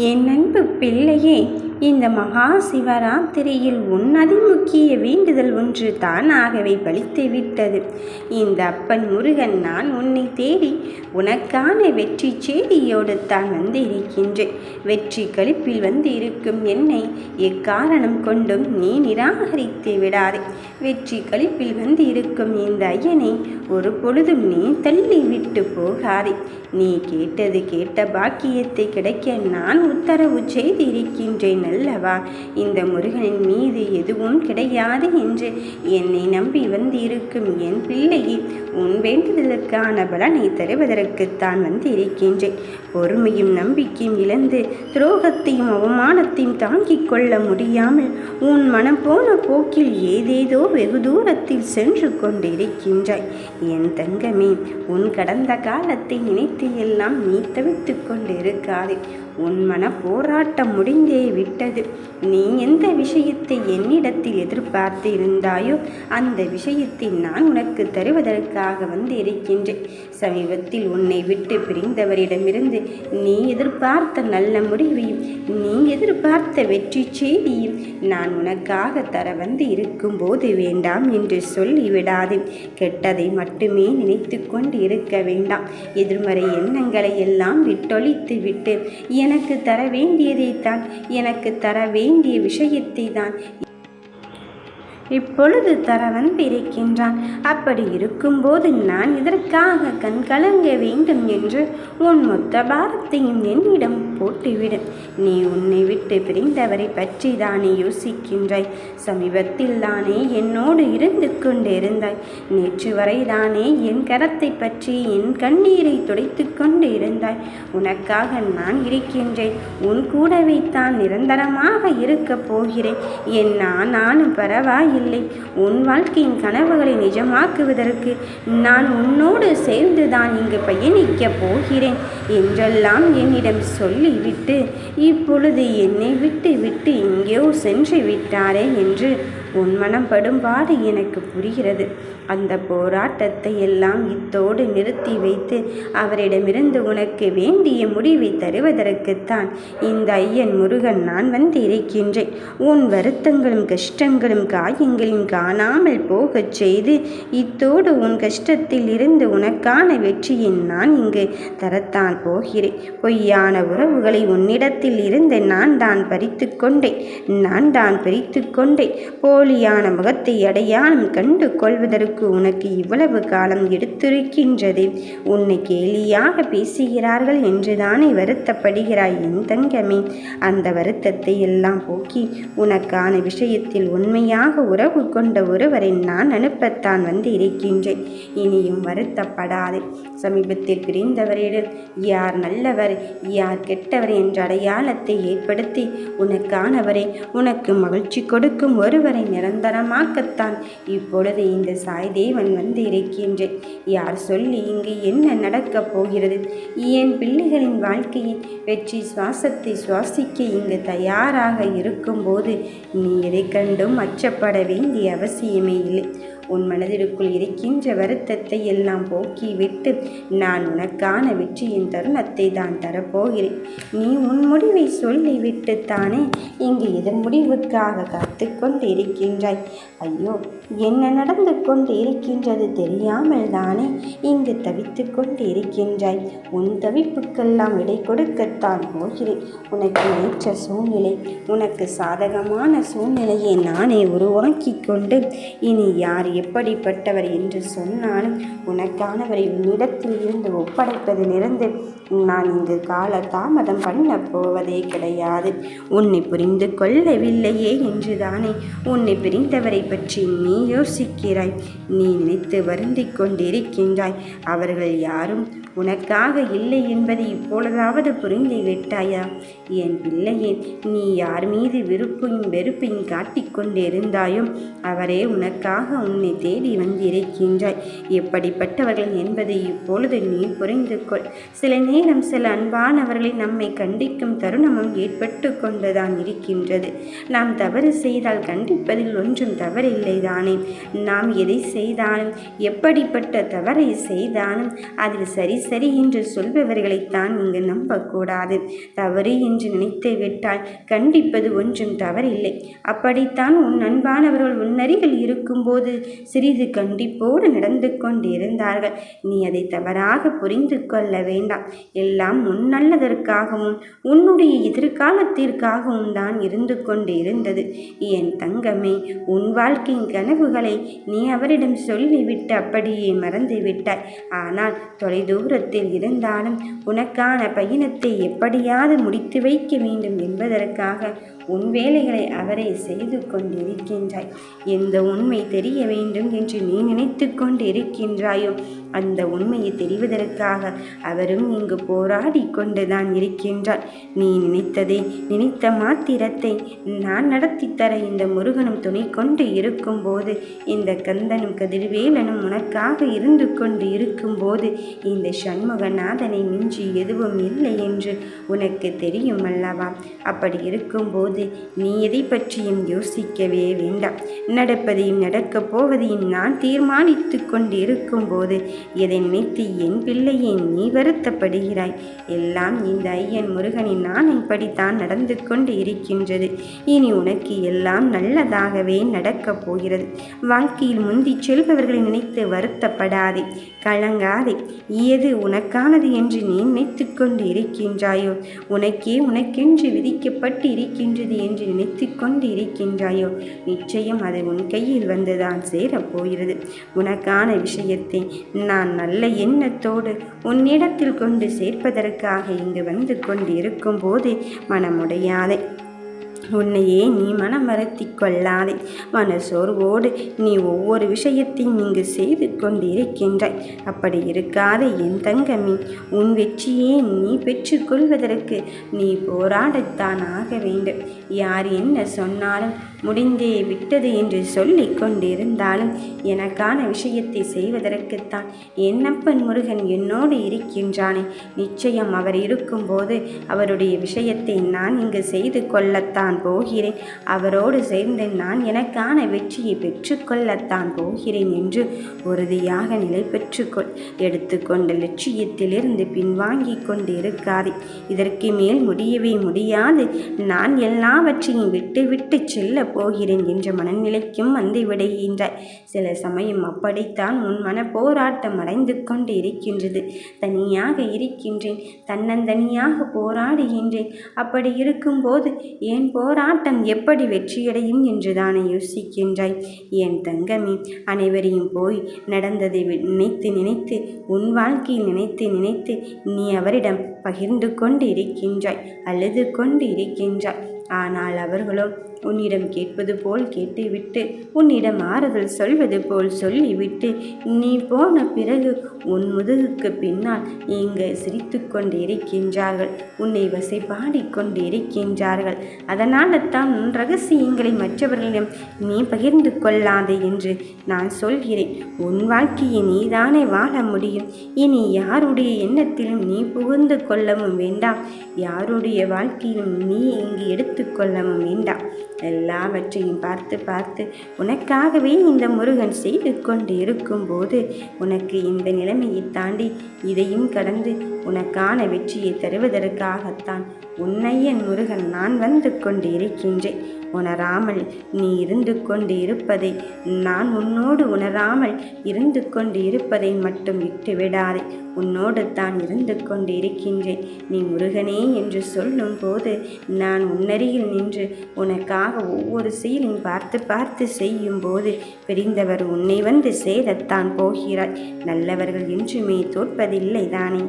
என் அன்பு பிள்ளையே இந்த மகா சிவராத்திரியில் உன் அதிமுக்கிய வேண்டுதல் ஒன்று தானாகவே பலித்து விட்டது. இந்த அப்பன் முருகன் நான் உன்னை தேடி உனக்கான வெற்றி செய்தியோடு தான் வந்து இருக்கின்றேன் வெற்றி கழிப்பில் வந்து இருக்கும் என்னை எக்காரணம் கொண்டும் நீ நிராகரித்து விடாதே. வெற்றி கழிப்பில் வந்து இருக்கும் இந்த ஐயனை ஒரு பொழுதும் நீ தள்ளி விட்டு போகாதே. நீ கேட்டது கேட்ட பாக்கியத்தை கிடைக்க நான் உத்தரவு செய்திருக்கின்றேன் அல்லவா? இந்த முருகனின் மீது எதுவும் கிடையாது என்று என்னை நம்பி வந்திருக்கும் என் பிள்ளையை உன் வேண்டுதலுக்கான பலனை தருவதற்குத்தான் வந்திருக்கின்றேன். பொறுமையும் நம்பிக்கையும் இழந்து துரோகத்தையும் அவமானத்தையும் தாங்கிக் கொள்ள முடியாமல் உன் மனம் போன போக்கில் ஏதேதோ வெகு தூரத்தில் சென்று கொண்டிருக்கின்றாய். என் தங்கமே உன் கடந்த காலத்தை நினைத்து எல்லாம் நீ தவித்து கொண்டிருக்காதே. உன் மன போராட்டம் முடிந்தே விட்டது. நீ எந்த விஷயத்தை என்னிடத்தில் எதிர்பார்த்து இருந்தாயோ அந்த விஷயத்தை நான் உனக்கு தருவதற்காக வந்து இருக்கின்றேன் சமீபத்தில் உன்னை விட்டு பிரிந்தவரிடமிருந்து நீ எதிர்பார்த்த நல்ல முடிவையும் நீ எதிர்பார்த்த வெற்றி செய்தியும் நான் உனக்காக தர வந்து இருக்கும்போது வேண்டாம் என்று சொல்லிவிடாது. கெட்டதை மட்டுமே நினைத்து கொண்டு இருக்க வேண்டாம். எதிர்மறை எண்ணங்களை எல்லாம் விட்டொழித்து விட்டு எனக்கு தர வேண்டியதை தான் எனக்கு தர வேண்டிய விஷயத்தை தான் இப்பொழுது தர வந்திருக்கின்றான் அப்படி இருக்கும்போது நான் இதற்காக கண் கலங்க வேண்டும் என்று உன் மொத்த பாரத்தையும் என்னிடம் போட்டுவிடு. நீ உன்னை விட்டு பிரிந்தவரை பற்றி தானே யோசிக்கின்றாய். சமீபத்தில் தானே என்னோடு இருந்து கொண்டிருந்தாய். நேற்று வரை தானே என் கரத்தை பற்றி என் கண்ணீரை துடைத்து கொண்டு இருந்தாய் உனக்காக நான் இருக்கின்றேன். உன் கூடவே தான் நிரந்தரமாக இருக்கப் போகிறேன். என் நானும் பரவாயில்லை. இல்லை உன் வாழ்க்கையின் கனவுகளை நிஜமாக்குவதற்கு நான் உன்னோடு சேர்ந்து தான் இங்கு பயணிக்கப் போகிறேன் என்றெல்லாம் என்னிடம் சொல்லிவிட்டு இப்பொழுது என்னை விட்டு விட்டு எங்கேயோ சென்று விட்டாரே என்று உன் மனம் படும்பாடு எனக்கு புரிகிறது. அந்த போராட்டத்தை எல்லாம் இத்தோடு நிறுத்தி வைத்து அவரிடமிருந்து உனக்கு வேண்டிய முடிவை தருவதற்குத்தான் இந்த ஐயன் முருகன் நான் வந்து இருக்கின்றேன் உன் வருத்தங்களும் கஷ்டங்களும் காயங்களும் காணாமல் போகச் செய்து இத்தோடு உன் கஷ்டத்தில் இருந்து உனக்கான வெற்றியை நான் இங்கு தரத்தான் போகிறேன். பொய்யான உறவுகளை உன்னிடத்தில் இருந்து நான் தான் பறித்து கொண்டேன். நான் தான் பிரித்து கொண்டேன். கோழியான முகத்தை அடையாளம் கண்டு கொள்வதற்கு உனக்கு இவ்வளவு காலம் எடுத்திருக்கின்றது. உன்னை கேலியாக பேசுகிறார்கள் என்றுதானே வருத்தப்படுகிறாய் என் தங்கமே. அந்த வருத்தத்தை எல்லாம் போக்கி உனக்கான விஷயத்தில் உண்மையாக உறவு கொண்ட ஒருவரை நான் அனுப்பத்தான் வந்து இருக்கின்றேன் இனியும் வருத்தப்படாதே. சமீபத்தில் பிரிந்தவரிடம் யார் நல்லவர் யார் கெட்டவர் என்ற அடையாளத்தை ஏற்படுத்தி உனக்கானவரை உனக்கு மகிழ்ச்சி கொடுக்கும் ஒருவரை நிரந்தரமாக்கத்தான். இப்பொழுது இந்த சாய் தேவன் வந்து இருக்கின்றேன். யார் சொல்லி இங்கு என்ன நடக்கப் போகிறது? என் பிள்ளைகளின் வாழ்க்கையின் வெற்றி சுவாசத்தை சுவாசிக்க இங்கு தயாராக இருக்கும்போது நீ எதை கண்டும் அச்சப்பட வேண்டிய அவசியமே இல்லை. உன் மனதிற்குள் இருக்கின்ற வருத்தத்தை எல்லாம் போக்கிவிட்டு நான் உனக்கான வெற்றியின் தருணத்தை தான் தரப்போகிறேன். நீ உன் முடிவை சொல்லிவிட்டு தானே இங்கு இதன் முடிவுக்காக காத்து கொண்டு இருக்கின்றாய் ஐயோ என்ன நடந்து கொண்டு இருக்கின்றது தெரியாமல் தானே இங்கு தவித்து கொண்டு இருக்கின்றாய் உன் தவிப்புக்கெல்லாம் விடை கொடுக்கத்தான் போகிறேன். உனக்கு ஏற்ற சூழ்நிலை உனக்கு சாதகமான சூழ்நிலையை நானே உருவாக்கி கொண்டு இனி யார் எப்படிப்பட்டவர் என்று சொன்னாலும் உனக்கானவரை உன்னிடத்தில் இருந்து ஒப்படைப்பதிலிருந்து நான் இங்கு கால தாமதம் பண்ண போவதே கிடையாது. உன்னை புரிந்து கொள்ளவில்லையே என்றுதானே? உன்னை பிரிந்தவரை பற்றி நீ யோசிக்கிறாய். நீ நினைத்து வருந்திக் கொண்டிருக்கின்றாய். அவர்கள் யாரும் உனக்காக இல்லை என்பதை இப்பொழுதாவது புரிந்து விட்டாயா? என் பிள்ளையே நீ யார் மீது விருப்பையும் வெறுப்பையும் காட்டிக்கொண்டிருந்தாயோ அவரே உனக்காக உன் உன்னை தேடி வந்திருக்கின்றாய் எப்படிப்பட்டவர்கள் என்பதை இப்பொழுது நீ புரிந்து கொள். சில நேரம் சில அன்பானவர்களை நம்மை கண்டிக்கும் தருணமும் ஏற்பட்டு கொண்டுதான் இருக்கின்றது. நாம் தவறு செய்தால் கண்டிப்பதில் ஒன்றும் தவறில்லை தானே. நாம் எதை செய்தாலும் எப்படிப்பட்ட தவறை செய்தாலும் அதில் சரி சரி என்று சொல்பவர்களைத்தான் இங்கு நம்பக்கூடாது. தவறு என்று நினைத்து விட்டால் கண்டிப்பது ஒன்றும் தவறில்லை. அப்படித்தான் உன் அன்பானவர்கள் உன்னருகில் இருக்கும்போது சிறிது கண்டிப்போடு நடந்து கொண்டிருந்தார்கள். நீ அதை தவறாக புரிந்து கொள்ள வேண்டாம். எல்லாம் உன் நல்லதற்காகவும் உன்னுடைய எதிர்காலத்திற்காகவும் தான் இருந்து கொண்டு இருந்தது என் தங்கமே உன் வாழ்க்கையின் கனவுகளை நீ அவரிடம் சொல்லிவிட்டு அப்படியே மறந்து விட்டாய். ஆனால் தொலைதூரத்தில் இருந்தாலும் உனக்கான பயணத்தை எப்படியாவது முடித்து வைக்க வேண்டும் என்பதற்காக உன் வேலைகளை அவரே செய்து கொண்டிருக்கின்றாய். எந்த உண்மை தெரிய வேண்டும் என்று நீ நினைத்து கொண்டிருக்கின்றாயோ அந்த உண்மையை தெரிவதற்காக அவரும் இங்கு போராடி கொண்டுதான் இருக்கின்றார். நீ நினைத்ததே நினைத்த மாத்திரத்தை நான் நடத்தி தர இந்த முருகனும் துணை கொண்டு இருக்கும்போது இந்த கந்தனும் கதிர்வேலனும் உனக்காக இருந்து கொண்டு இருக்கும்போது இந்த சண்முகநாதனை மிஞ்சி எதுவும் இல்லை என்று உனக்கு தெரியும் அல்லவா? அப்படி இருக்கும்போது போது நீ எதை பற்றியும் யோசிக்கவே வேண்டாம். நடப்பதையும் நடக்கப் போவதையும் நான் தீர்மானித்து கொண்டிருக்கும் போது எதை நினைத்து என் பிள்ளையை நீ வருத்தப்படுகிறாய்? எல்லாம் இந்த ஐயன் முருகனின் நான் இப்படித்தான் நடந்து கொண்டு இருக்கின்றது. இனி உனக்கு எல்லாம் நல்லதாகவே நடக்கப் போகிறது. வாழ்க்கையில் முந்தி செல்பவர்களை நினைத்து வருத்தப்படாதே. கலங்காதே. எது உனக்கானது என்று நீ நினைத்து கொண்டு இருக்கின்றாயோ உனக்கே உனக்கென்று விதிக்கப்பட்டு இருக்கின்ற முடிந்தது என்று நினைத்து கொண்டு இருக்கின்றாயோ நிச்சயம் அது உன் கையில் வந்துதான் சேரப்போகிறது. உனக்கான விஷயத்தை நான் நல்ல எண்ணத்தோடு உன்னிடத்தில் கொண்டு சேர்ப்பதற்காக இங்கு வந்து கொண்டு இருக்கும் போது மனமுடையாதே. உன்னையே நீ மனம் வருத்தி கொள்ளாதே மனசோர்வோடு நீ ஒவ்வொரு விஷயத்தையும் இங்கு செய்து கொண்டிருக்கின்றாய். அப்படி இருக்காத என் தங்கமி உன் வெற்றியே நீ பெற்றுக்கொள்வதற்கு நீ போராடத்தான் ஆக வேண்டும். யார் என்ன சொன்னாலும் முடிந்தே விட்டது என்று சொல்லி கொண்டிருந்தாலும் எனக்கான விஷயத்தை செய்வதற்குத்தான் என்னப்பன் முருகன் என்னோடு இருக்கின்றானே. நிச்சயம் அவர் இருக்கும்போது அவருடைய விஷயத்தை நான் இங்கு செய்து கொள்ளத்தான் போகிறேன். அவரோடு சேர்ந்து நான் எனக்கான வெற்றியை பெற்றுக்கொள்ளத்தான் போகிறேன் என்று உறுதியாக நிலை பெற்றுக்கொள். எடுத்துக்கொண்ட லட்சியத்திலிருந்து பின்வாங்கி கொண்டு இருக்காதே இதற்கு மேல் முடியவே முடியாது. நான் எல்லாவற்றையும் விட்டு விட்டு செல்ல போகிறேன் என்ற மனநிலைக்கும் வந்து விடுகின்றாய். சில சமயம் அப்படித்தான் உன் மன போராட்டம் அடைந்து கொண்டு இருக்கின்றது. தனியாக இருக்கின்றேன் தன்னந்தனியாக போராடுகின்றேன். அப்படி இருக்கும்போது என் போராட்டம் எப்படி வெற்றியடையும் என்று தானே யோசிக்கின்றாய். என் தங்கமே அனைவரையும் போய் நடந்ததை நினைத்து நினைத்து உன் வாழ்க்கையில் நினைத்து நினைத்து நீ அவரிடம் பகிர்ந்து கொண்டு இருக்கின்றாய் அழுது கொண்டு இருக்கின்றாய். ஆனால் அவர்களும் உன்னிடம் கேட்பது போல் கேட்டுவிட்டு உன்னிடம் ஆறுதல் சொல்வது போல் சொல்லிவிட்டு நீ போன பிறகு உன் முதுகுக்கு பின்னால் இங்கு சிரித்து கொண்டு இருக்கின்றார்கள். உன்னை வசை பாடிக்கொண்டு இருக்கின்றார்கள். அதனால தான் உன் ரகசியங்களை மற்றவர்களிடம் நீ பகிர்ந்து கொள்ளாதே என்று நான் சொல்கிறேன். உன் வாழ்க்கையை நீதானே வாழ முடியும். இனி யாருடைய எண்ணத்திலும் நீ புகுந்து கொள்ளவும் வேண்டாம். யாருடைய வாழ்க்கையிலும் நீ இங்கு எடுத்துக்கொள்ளவும் வேண்டாம். எல்லாவற்றையும் பார்த்து பார்த்து உனக்காகவே இந்த முருகன் செய்து கொண்டு இருக்கும்போது உனக்கு இந்த நிலைமையை தாண்டி இதையும் கடந்து உனக்கான வெற்றியை தருவதற்காகத்தான் உன்னையன் முருகன் நான் வந்து கொண்டு இருக்கின்றேன் உணராமல் நீ இருந்து கொண்டு இருப்பதை நான் உன்னோடு உணராமல் இருந்து கொண்டு இருப்பதை மட்டும் விட்டு விடாதே உன்னோடு தான் இருந்து கொண்டு இருக்கின்றேன் நீ முருகனே என்று சொல்லும் போது நான் உன்னருகில் நின்று உனக்காக ஒவ்வொரு செயலையும் பார்த்து பார்த்து செய்யும் போது பிரிந்தவர் உன்னை வந்து சேரத்தான் போகிறாய் நல்லவர்கள் என்றுமே தோற்பதில்லை தானே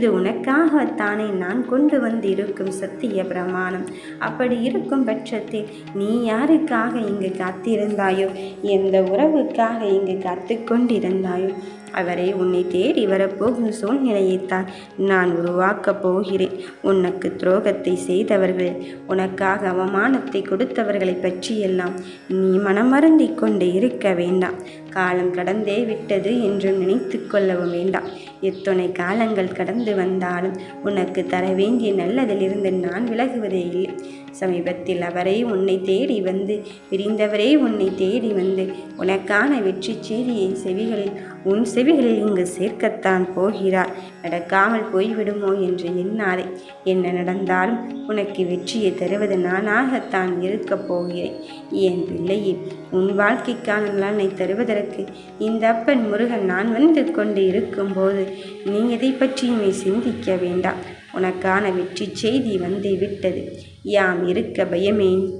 இது உனக்காகத்தானே நான் கொண்டு வந்து இருக்கும் சத்திய பிரமாணம். அப்படி இருக்கும் பட்சத்தில் நீ யாருக்காக இங்கு காத்திருந்தாயோ? எந்த உறவுக்காக இங்கு காத்து கொண்டிருந்தாயோ அவரை உன்னை தேடி வரப்போகும் சூழ்நிலையைத்தான் நான் உருவாக்கப் போகிறேன். உனக்கு துரோகத்தை செய்தவர்கள் உனக்காக அவமானத்தை கொடுத்தவர்களை பற்றியெல்லாம் நீ மனமருந்தி கொண்டு இருக்க வேண்டாம். காலம் கடந்தே விட்டது என்றும் நினைத்து கொள்ளவும் வேண்டாம். எத்தனை காலங்கள் கடந்து வந்தாலும் உனக்கு தர வேண்டிய நல்லதிலிருந்து நான் விலகுவதே இல்லை. சமீபத்தில் அவரே உன்னை தேடி வந்து பிரிந்தவரே உன்னை தேடி வந்து உனக்கான வெற்றி செய்தியை செவிகளில் உன் செவிகளில் இங்கு சேர்க்கத்தான் போகிறார் நடக்காமல் போய்விடுமோ என்று எண்ணாதே. என்ன நடந்தாலும் உனக்கு வெற்றியை தருவது நானாகத்தான் இருக்கப் போகிறேன். என் பிள்ளையே உன் வாழ்க்கைக்கான நலனை தருவதற்கு இந்த அப்பன் முருகன் நான் வந்து கொண்டு இருக்கும்போது நீ எதை பற்றியுமே சிந்திக்க வேண்டாம். உனக்கான வெற்றி செய்தி வந்து விட்டது. யாம் இருக்க பயமேன்